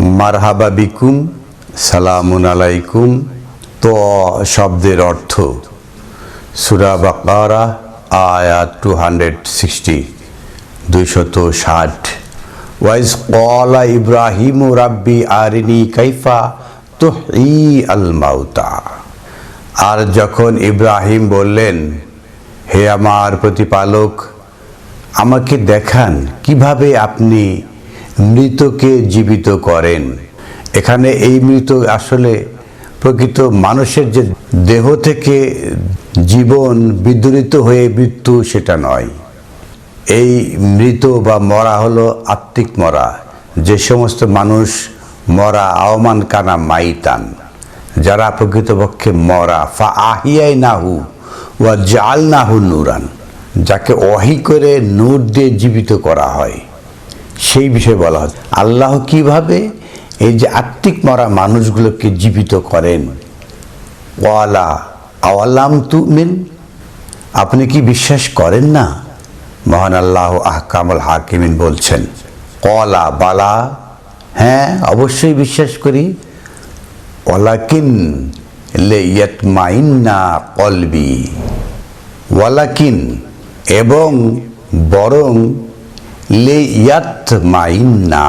মারহাবা বিকুম, সালামুন আলাইকুম, তো শব্দের অর্থ। সুরা বাকারা, আয়াত টু হান্ড্রেড সিক্সটি দুইশত ষাট। ওয়াইজ কলা ইব্রাহিম রাব্বি আরিনি কাইফা তো ই আল মাউতা। আর যখন ইব্রাহিম বললেন, হে আমার প্রতিপালক, আমাকে দেখান কীভাবে আপনি মৃতকে জীবিত করেন। এখানে এই মৃত আসলে প্রকৃত মানুষের যে দেহ থেকে জীবন বিদূরিত হয়ে মৃত্যু সেটা নয়। এই মৃত বা মরা হলো আত্মিক মরা। যে সমস্ত মানুষ মরা, আওমান কানা মাইতান। যারা প্রকৃতপক্ষে মরা। ফা আহিয়াই নাহু ওয়া জাল নাহু নুরান। যাকে অহি করে নূর দিয়ে জীবিত করা হয়। সেই বিষয়ে বলা হয় আল্লাহ কীভাবে এই যে আত্মিক মরা মানুষগুলোকে জীবিত করেন? ওয়ালা আওয়ালাম তুমিন। আপনি কি বিশ্বাস করেন না? মহান আল্লাহ আহকামুল হাকিমিন বলছেন কলা বালা। হ্যাঁ অবশ্যই বিশ্বাস করি। ওয়ালাকিন লে ইয়াতমাইন্না কলবি। ওয়ালাকিন এবং বরং লে ইয়াত মাইন্না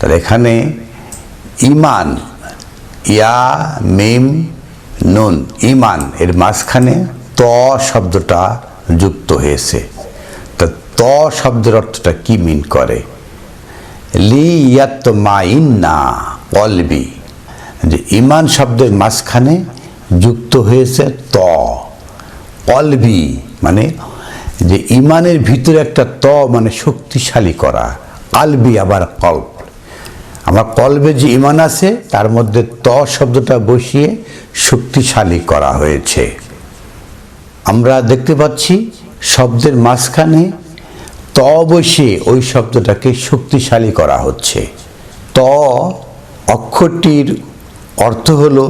তাহলে এখানে ইমান, ইয়া, মেম, নুন, ইমান, এর মাঝখানে ত শব্দটা যুক্ত হয়েছে। তা ত শব্দের অর্থটা কি মিন করে? লি ইয়াত মাইন্না কলবি। যে ইমান শব্দের মাঝখানে যুক্ত হয়েছে ত। কলবি মানে যে ইমানের ভিতরে একটা ত মানে শক্তিশালী করা কালবি আবার কল্প। আমার কলবে যে ইমান আছে, তার মধ্যে ত শব্দটা বসিয়ে শক্তিশালী করা হয়েছে। আমরা দেখতে পাচ্ছি শব্দের মাঝখানে ত বসিয়ে ওই শব্দটাকে শক্তিশালী করা হচ্ছে। ত অক্ষরটির অর্থ হলো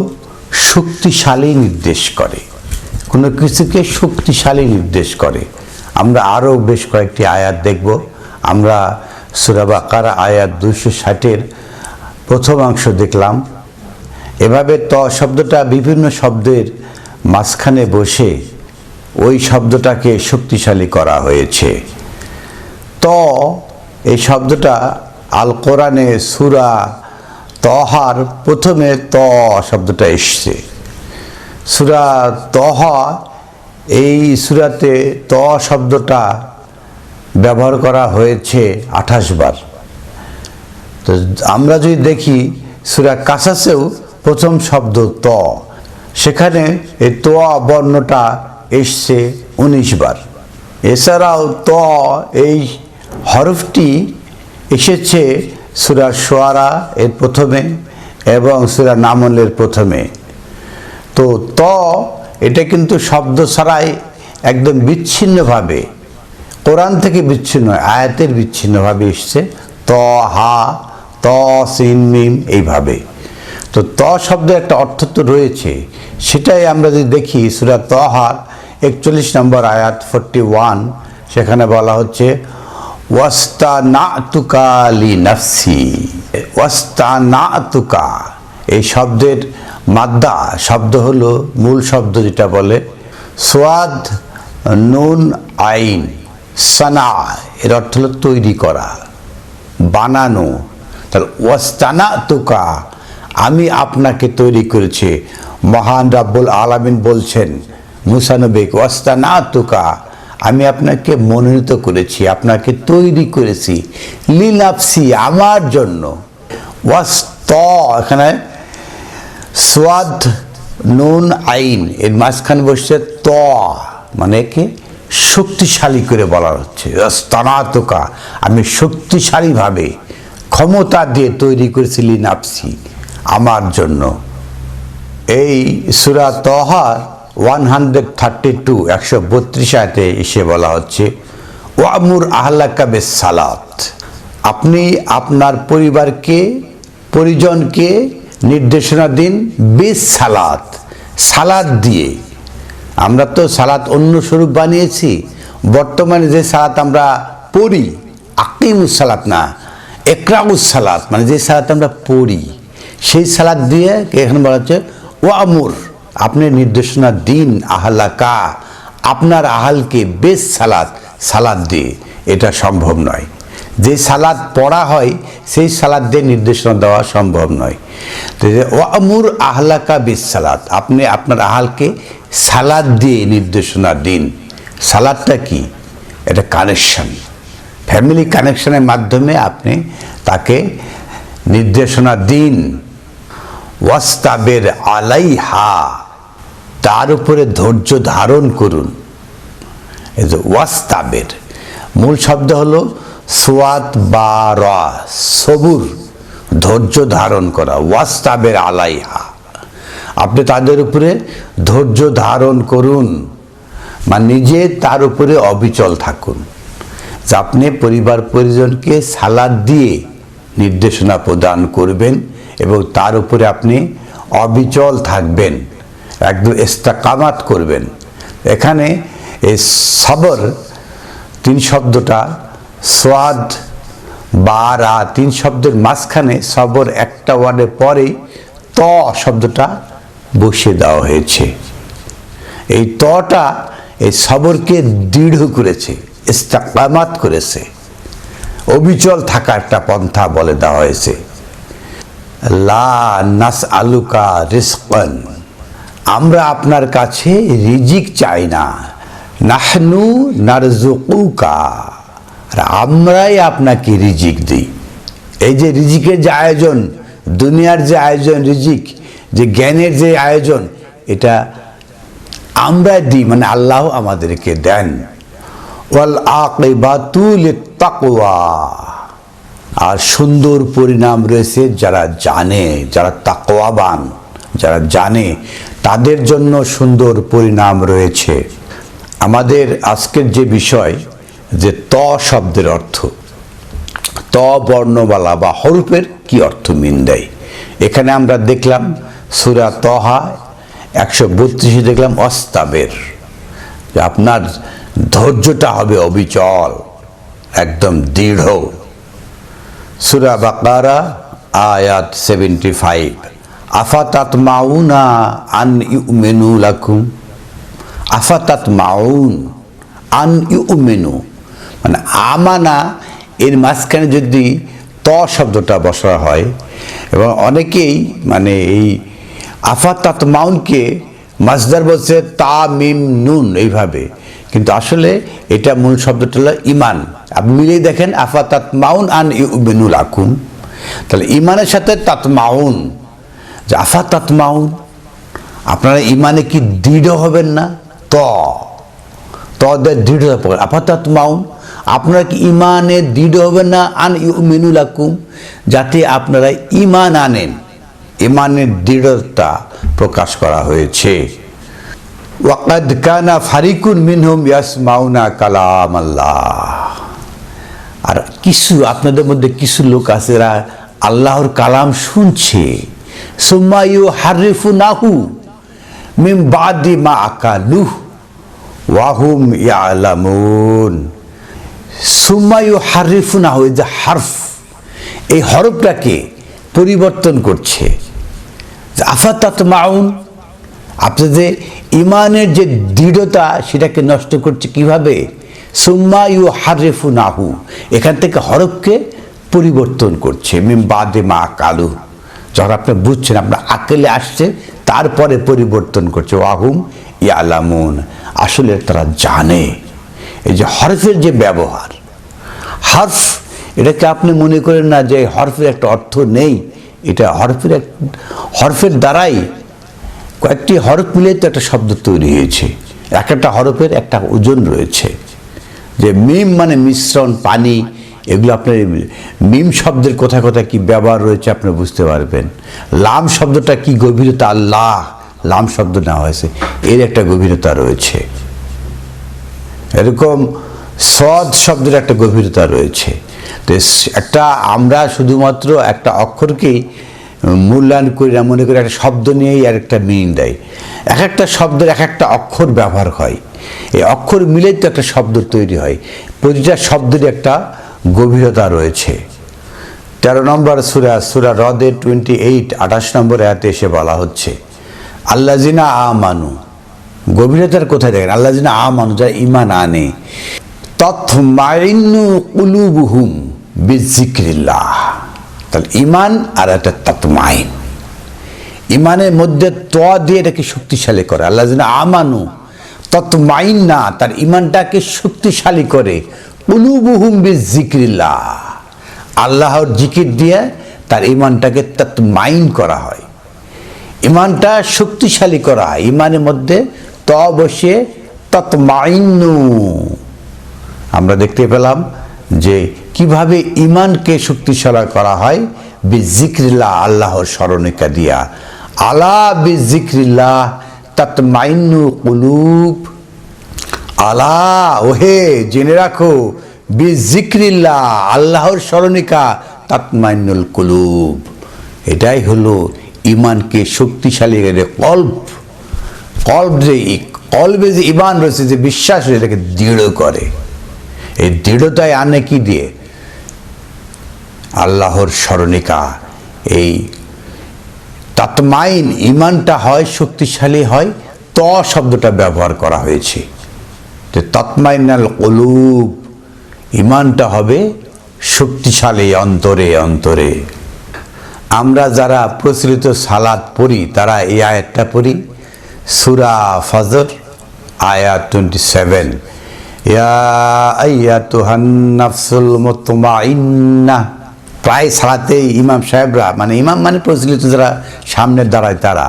শক্তিশালী নির্দেশ করে। কোনো কিছুকে শক্তিশালী নির্দেশ করে। আমরা আরও বেশ কয়েকটি আয়াত দেখব। আমরা সুরাবাকারা আয়াত দুশো ষাটের প্রথম অংশ দেখলাম। এভাবে ত শব্দটা বিভিন্ন শব্দের মাঝখানে বসে ওই শব্দটাকে শক্তিশালী করা হয়েছে। ত, এই শব্দটা আল কোরআনে সুরা তহার প্রথমে ত শব্দটা এসছে। সুরা তহ এই সুরাতে ত শব্দটা ব্যবহার করা হয়েছে আঠাশ বার। তো আমরা যদি দেখি, সুরা কাসাসেও প্রথম শব্দ ত। সেখানে এই ত বর্ণটা এসছে উনিশ বার। এছাড়াও ত এই হরফটি এসেছে সুরা সোয়ারা এর প্রথমে এবং সুরা নামলের প্রথমে। তো ত এটা কিন্তু শব্দ ছাড়াই একদম বিচ্ছিন্নভাবে, কোরআন থেকে বিচ্ছিন্ন আয়াতের বিচ্ছিন্নভাবে এসছে, ত, হা, ত সিন মিম এইভাবে। তো ত শব্দের একটা অর্থ তো রয়েছে। সেটাই আমরা যদি দেখি, সুরা তহার একচল্লিশ নম্বর আয়াত ফোরটি ওয়ান, সেখানে বলা হচ্ছে ওয়াস্তা না তুকালি নাফসি ওয়াস্তা না তুকা এই শব্দের মাদ্দা, শব্দ হলো মূল শব্দ যেটা বলে। সোয়াদ নুন আইন, সানা, এর অর্থ হলো তৈরি করা, বানানো। তাহলে ওয়াস্তানা তুকা আমি আপনাকে তৈরি করেছি। মহান রাব্বুল আলামিন বলছেন মুসানবেক ওয়াস্তানা তুকা আমি আপনাকে মনোনীত করেছি, আপনাকে তৈরি করেছি লিনাপসি আমার জন্য। ওয়াস্ত, এখানে সোয়াদ নুন, আইন, এর মাঝখানে বসছে ত মানে একে শক্তিশালী করে বলা হচ্ছে। স্তানাতকা, আমি শক্তিশালীভাবে ক্ষমতা দিয়ে তৈরি করেছিলি নাপসি আমার জন্য। এই সুরা তহার ওয়ান হান্ড্রেড থার্টি টু, একশো বত্রিশ আয়তে এসে বলা হচ্ছে, ওয়ামুর আহ্লাকা বেশ সালাত। আপনি আপনার পরিবারকে, পরিজনকে নির্দেশনা দিন বেশ সালাত। সালাদ দিয়ে। আমরা তো সালাত অন্য স্বরূপ বানিয়েছি। বর্তমানে যে সালাত আমরা পড়ি, আকিমুস সালাত না, একরাউস সালাত মানে যে সালাত আমরা পড়ি, সেই সালাদ দিয়ে এখানে বলা হচ্ছে ও আমুর, আপনি নির্দেশনা দিন আহলাকা, আপনার আহালকে বেশ সালাদ সালাদ দিয়ে। এটা সম্ভব নয়। যে সালাদ পড়া হয়, সেই সালাদ দিয়ে নির্দেশনা দেওয়া সম্ভব নয়। তো যে ও আমুর আহলাকা বেশ সালাদ আপনি আপনার আহালকে সালাদ দিয়ে নির্দেশনা দিন। সালাদটা কি? এটা কানেকশন ফ্যামিলি কানেকশনের মাধ্যমে আপনি তাকে নির্দেশনা দিন। ওয়াস্তাবের আলাইহা তার উপরে ধৈর্য ধারণ করুন। যে, ওয়াস্তাবের মূল শব্দ হলো সোয়াত বা র সবুর ধৈর্য ধারণ করা, ওয়াস্তাবের আলাইহা। আপনি তাদের উপরে ধৈর্য ধারণ করুন, বা নিজে তার উপরে অবিচল থাকুন। যে আপনি পরিবার পরিজনকে সালাদ দিয়ে নির্দেশনা প্রদান করবেন এবং তার উপরে আপনি অবিচল থাকবেন, একদম ইস্তাকামাত করবেন। এখানে এই সবর তিন শব্দটা সোয়াদ, বা, রা তিন শব্দের মাঝখানে সবর একটা ওয়ার্ডের পরেই ত শব্দটা বসিয়ে দেওয়া হয়েছে। এই তটা এই সবরকে দৃঢ় করেছে ইস্তাকামাত করেছে। অবিচল থাকা একটা পন্থা বলে দেওয়া হয়েছে। লা নাস আলুকা রিস্কন আমরা আপনার কাছে রিজিক চাই না, নাহনু নারজুকুকা আর আমরাই আপনাকে রিজিক দিই। এই যে রিজিকের যে আয়োজন, দুনিয়ার যে আয়োজন রিজিক, যে জ্ঞানের যে আয়োজন, এটা আমরা দিই মানে আল্লাহ আমাদেরকে দেন। ওয়াল আকিবাতুল তাকওয়া আর সুন্দর পরিণাম রয়েছে যারা জানে, যারা তাকওয়াবান, যারা জানে, তাদের জন্য সুন্দর পরিণাম রয়েছে। আমাদের আজকের যে বিষয় যে ত শব্দের অর্থ। ত বর্ণমালা বা হরফের কি অর্থ মিন দেয়? এখানে আমরা দেখলাম সুরা তহা একশো বত্রিশে দেখলাম অস্তাবের। আপনার ধৈর্যটা হবে অবিচল, একদম দৃঢ়। সুরা বাকারা, আয়াত সেভেন্টি ফাইভ। আফাতাত মাউনা আন ইউমেনু লাকুম। আফাতাত মাউন আন ইউমেনু। মানে আমানা, এর মাঝখানে যদি ত শব্দটা বসা হয়, এবং অনেকেই মানে এই আফাতাত মাউনকে মাজদার বলছে তা, মিম, নুন এইভাবে। কিন্তু আসলে এটা মূল শব্দটা হলো ইমান। আপনি মিলিয়ে দেখেন, আফাতাত মাউন আন ইউবিনুল আকুম তাহলে ইমানের সাথে তাত মাউন। যে আফাতাত মাউন, আপনারা ইমানে কি দৃঢ় হবেন না? ত। তদের দৃঢ় আপাতত মাউন আপনারা কি ইমানে দৃঢ় হবেন না? আন ইউমিনুল আকুম যাতে আপনারা ইমান আনেন। ইমানের দৃঢ়তা প্রকাশ করা হয়েছে। ওয়াকাদ কানা ফারিকুন মিনহুম ইয়াসমাউনা কালাম আল্লাহ আর কিছু, আপনাদের মধ্যে কিছু লোক আছে এরা আল্লাহর কালাম শুনছে। সুম্মায়ু হারিফু নাহু মিম বাদি মা আকালুহ ওয়াহুম ইয়ালামুন। সুম্মায়ু হারিফু নাহু এই যে হারফ, এই হরফটাকে পরিবর্তন করছে। আফাতাত মাউন আপনি যে ইমানের যে দৃঢ়তা, সেটাকে নষ্ট করছে কীভাবে? সুম্মা ইউ হারেফু নাহু এখান থেকে হরফকে পরিবর্তন করছে। মিম বাদে মা কালু, যখন আপনি বুঝছেন, আপনার আকেলে আসছে, তারপরে পরিবর্তন করছে। ওয়াহুম ইয়ালামুন, আসলে তারা জানে। এই যে হরফের যে ব্যবহার, হরফ এটাকে আপনি মনে করেন না যে হরফের একটা অর্থ নেই, এটা হরফের এক, হরফের দ্বারাই কয়েকটি হরফ মিলে তো একটা শব্দ তৈরি হয়েছে। এক একটা হরফের একটা ওজন রয়েছে। যে মিম মানে মিশ্রণ, পানি, এগুলো আপনার মিম শব্দের কোথায় কোথায় কি ব্যবহার রয়েছে আপনি বুঝতে পারবেন। লাম শব্দটা কি গভীরতা? আল্লাহ, লাম শব্দ নেওয়া হয়েছে। এর একটা গভীরতা রয়েছে। এরকম সদ শব্দের একটা গভীরতা রয়েছে। তো একটা আমরা শুধুমাত্র একটা অক্ষরকেই মূল্যায়ন করি না, মনে করি একটা শব্দ নিয়েই আর একটা মিনিং দেয়। এক একটা শব্দের এক একটা অক্ষর ব্যবহার হয়। এই অক্ষর মিলেই তো একটা শব্দ তৈরি হয়। প্রতিটা শব্দের একটা গভীরতা রয়েছে। তেরো নম্বর সুরা সুরা হ্রদে টোয়েন্টি এইট আঠাশ নম্বর আয়াতে এসে বলা হচ্ছে আল্লাহ জিনা আ মানু গভীরতার কোথায় দেখেন? আল্লাহ জিনা আ মানুষ যারা ইমান আনে। তৎমাইনু কুলুবুহুম বিজিক্রিল্লাহ। তাহলে ইমান আর একটা তৎমাইন। ইমানের মধ্যে ত দিয়ে এটাকে শক্তিশালী করে। আল্লাহ যেন আমানু তৎমাইন না তার ইমানটাকে শক্তিশালী করে। উলুবুহুম জিক্রিল্লাহ আল্লাহর জিকির দিয়ে তার ইমানটাকে তৎমাইন করা হয়। ইমানটা শক্তিশালী করা হয়। ইমানের মধ্যে ত বসে তৎমাইনু আমরা দেখতে পেলাম যে কীভাবে ইমানকে শক্তিশালী করা হয়, বিজিক্রিল্লাহ আল্লাহর স্মরণিকা দিয়া আলা বিজিক্রিল্লাহ তাতমাইনু কুলুব। আলা, ওহে, জেনে রাখো, বিজিক্রিল্লাহ আল্লাহর স্মরণিকা তাতমাইনুল কুলুব। এটাই হলো ইমানকে শক্তিশালী করে কল্প। কল্প যে কল্পে যে ইমান রয়েছে, যে বিশ্বাস রয়েছে, এটাকে দৃঢ় করে। এই দৃঢ়তায় আনে কি দিয়ে? আল্লাহর স্মরণিকা। এই তাতমাইন ইমানটা হয়, শক্তিশালী হয়, ত শব্দটা ব্যবহার করা হয়েছে। যে তৎমাইনাল কলুব, ইমানটা হবে শক্তিশালী অন্তরে অন্তরে। আমরা যারা প্রচলিত সালাদ পড়ি, তারা এই আয়াতটা পড়ি সুরা ফজর, আয়াত টোয়েন্টি সেভেন প্রায় সালাতে ইমাম সাহেবরা মানে ইমাম মানে প্রচলিত যারা সামনের দাঁড়ায় তারা।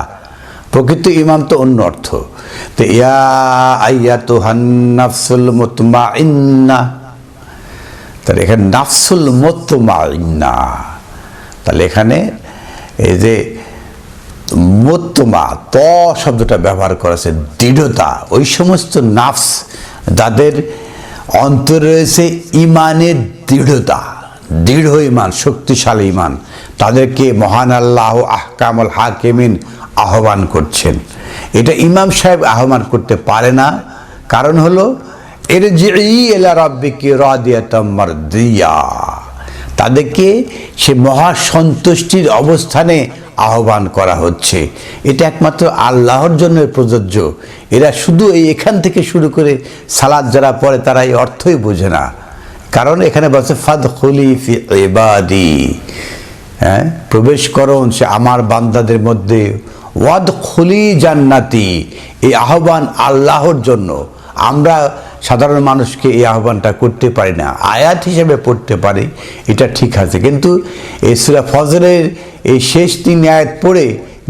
প্রকৃত ইমাম তো অন্য অর্থ। তো ইয়া আইয়া তো হান্নাফসুল মতমা ইন্না তাহলে এখানে নাফসুল মতমা ইন্না তাহলে এখানে এই যে মত্তমা ত শব্দটা ব্যবহার করেছে, দৃঢ়তা, ওই সমস্ত নাফস যাদের অন্তরে রয়েছে ইমানের দৃঢ়তা, দৃঢ় ইমান, শক্তিশালী ইমান। তাদেরকে মহান আল্লাহ আহকামল হাকিমিন আহ্বান করছেন। এটা ইমাম সাহেব আহ্বান করতে পারে না। কারণ হলো এর যে এলা রব্বিকে দিয়া তাদেরকে সে মহাসন্তুষ্টির অবস্থানে আহ্বান করা হচ্ছে। এটা একমাত্র আল্লাহর জন্য প্রযোজ্য। এরা শুধু এই এখান থেকে শুরু করে সালাদ যারা পড়ে তারা এই অর্থই বোঝে না। কারণ এখানে বলছে ফাদ খলিফি এবাদি হ্যাঁ প্রবেশ করুন, সে আমার বান্দাদের মধ্যে। ওয়াদ খুলি জান্নাতি। এই আহ্বান আল্লাহর জন্য। আমরা সাধারণ মানুষকে এই আহ্বানটা করতে পারি না। আয়াত হিসেবে পড়তে পারি, এটা ঠিক আছে। কিন্তু এই সুরা ফজরের এই শেষ তিন আয়াত পড়ে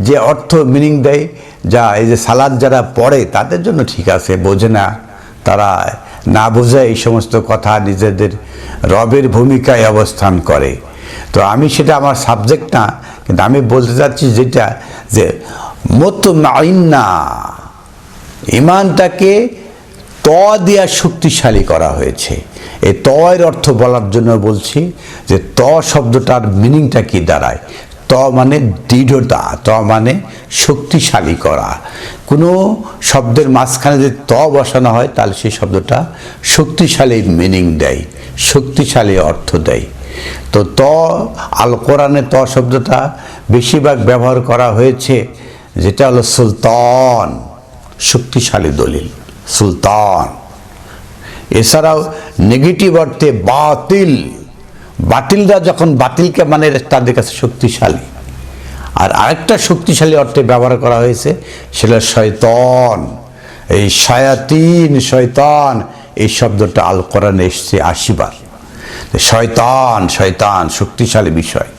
যে অর্থ মিনিং দেয়, যা এই যে সালাদ যারা পড়ে, তাদের জন্য ঠিক আছে, বোঝে না তারা, না বোঝে এই সমস্ত কথা নিজেদের রবের ভূমিকায় অবস্থান করে। তো আমি সেটা আমার সাবজেক্ট না, কিন্তু আমি বলতে চাচ্ছি যেটা, যে মত না ইমানটাকে ত দিয়া শক্তিশালী করা হয়েছে। এই ত এর অর্থ বলার জন্য বলছি যে ত শব্দটার মিনিংটা কি দাঁড়ায়? ত মানে দৃঢ়তা, ত মানে শক্তিশালী করা। কোনো শব্দের মাঝখানে যদি ত বসানো হয়, তাহলে সেই শব্দটা শক্তিশালী মিনিং দেয়, শক্তিশালী অর্থ দেয়। তো ত আল কোরআনে ত শব্দটা বেশিরভাগ ব্যবহার করা হয়েছে, যেটা হলো সুলতান, শক্তিশালী দলিল। সুলতান। এছাড়াও নেগেটিভ অর্থে বাতিল। বাতিলরা যখন বাতিলকে মানে তাদের কাছে শক্তিশালী। আর আরেকটা শক্তিশালী অর্থে ব্যবহার করা হয়েছে, সেটা শয়তন। এই শয়াতিন, শয়তান, এই শব্দটা আল কোরআনে এসছে আশিবার শয়তান শয়তান, শক্তিশালী বিষয়।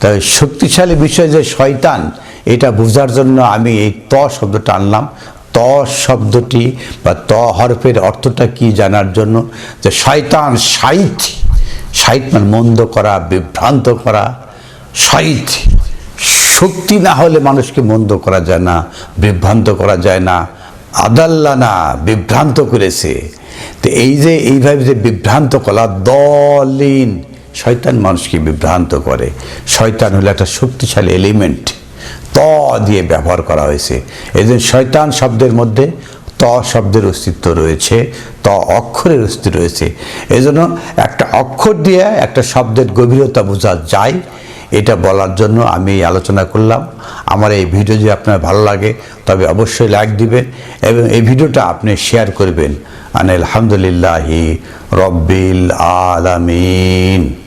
তাই শক্তিশালী বিষয় যে শয়তান, এটা বোঝার জন্য আমি এই ত শব্দটা আনলাম। ত শব্দটি বা ত হরফের অর্থটা কি জানার জন্য? যে শয়তান সাইথ সাইথ মানে মন্দ করা, বিভ্রান্ত করা সাইথ শক্তি না হলে মানুষকে মন্দ করা যায় না, বিভ্রান্ত করা যায় না আদাল্লা না বিভ্রান্ত করেছে। তো এই যে, এইভাবে যে বিভ্রান্ত করা, দলিন, শয়তান মানুষকে বিভ্রান্ত করে। শয়তান হলো একটা শক্তিশালী এলিমেন্ট ত দিয়ে ব্যবহার করা হয়েছে। যে শয়তান শব্দের মধ্যে ত শব্দের অস্তিত্ব রয়েছে, ত অক্ষরের অস্তিত্ব রয়েছে। এজন্য একটা অক্ষর দিয়ে একটা শব্দের গভীরতা বোঝা যায়। এটা বলার জন্য আমি আলোচনা করলাম। আমার এই ভিডিও যদি আপনার ভালো লাগে, তবে অবশ্যই লাইক দিবেন এবং এই ভিডিওটা আপনি শেয়ার করবেন। আন আলহামদুলিল্লাহি রব্বিল আলামিন।